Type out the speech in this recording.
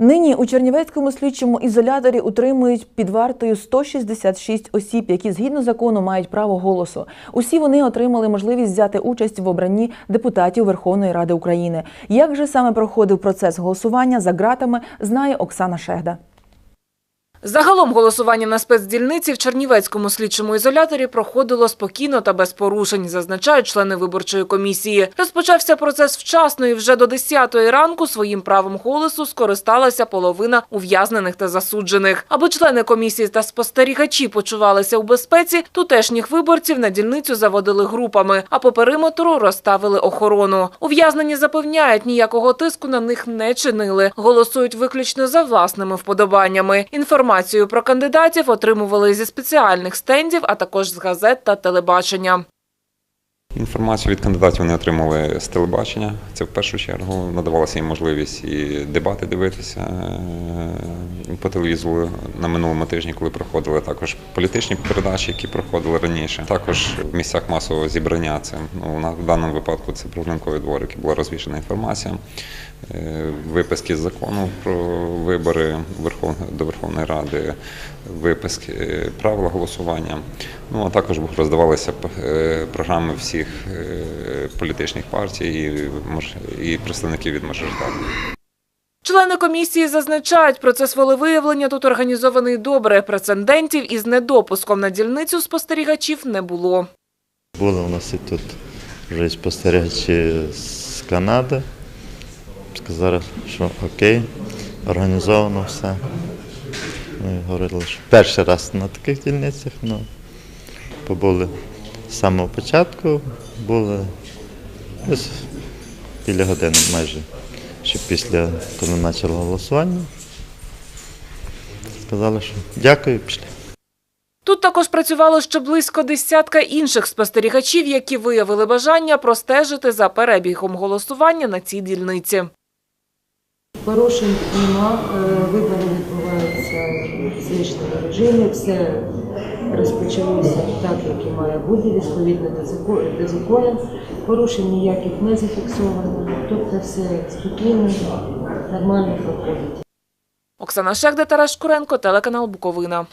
Нині у Чернівецькому слідчому ізоляторі утримують під вартою 166 осіб, які згідно закону мають право голосу. Усі вони отримали можливість взяти участь в обранні депутатів Верховної Ради України. Як же саме проходив процес голосування за ґратами, знає Оксана Шегда. Загалом голосування на спецдільниці в Чернівецькому слідчому ізоляторі проходило спокійно та без порушень, зазначають члени виборчої комісії. Розпочався процес вчасно і вже до 10-ї ранку своїм правом голосу скористалася половина ув'язнених та засуджених. Аби члени комісії та спостерігачі почувалися у безпеці, тутешніх виборців на дільницю заводили групами, а по периметру розставили охорону. Ув'язнені запевняють, ніякого тиску на них не чинили. Голосують виключно за власними вподобаннями. Інформацію про кандидатів отримували зі спеціальних стендів, а також з газет та телебачення. Інформацію від кандидатів вони отримали з телебачення. Це в першу чергу надавалася їм можливість і дебати дивитися е, по телевізору на минулому тижні, коли проходили також політичні передачі, які проходили раніше. Також в місцях масового зібрання. Це ну в даному випадку це прогулянкові дворики. Була розвішена інформація. е, Виписки з закону про вибори до Верховної Ради, виписки е, правила голосування. Ну а також роздавалися програми всіх політичних партій і, представників від мажоритарних. Члени комісії зазначають, процес волевиявлення тут організований добре. Прецедентів із недопуском на дільницю спостерігачів не було. Були у нас і тут вже спостерігачі з Канади. Сказали, що окей, організовано все. Ми говорили, що перший раз на таких дільницях, ну, побули з самого початку, десь біля години майже, ще після, коли почало голосування. Сказали, що дякую, пішли. Тут також працювало ще близько десятка інших спостерігачів, які виявили бажання простежити за перебігом голосування на цій дільниці. Порушень нема, е, вибори відбуваються в звичному режимі, все розпочалося так, як має бути, відповідно до закону. Порушень ніяких не зафіксовано, тобто все спокійно, нормально проходить. Оксана Шегда, Тарас Шкуренко, телеканал Буковина.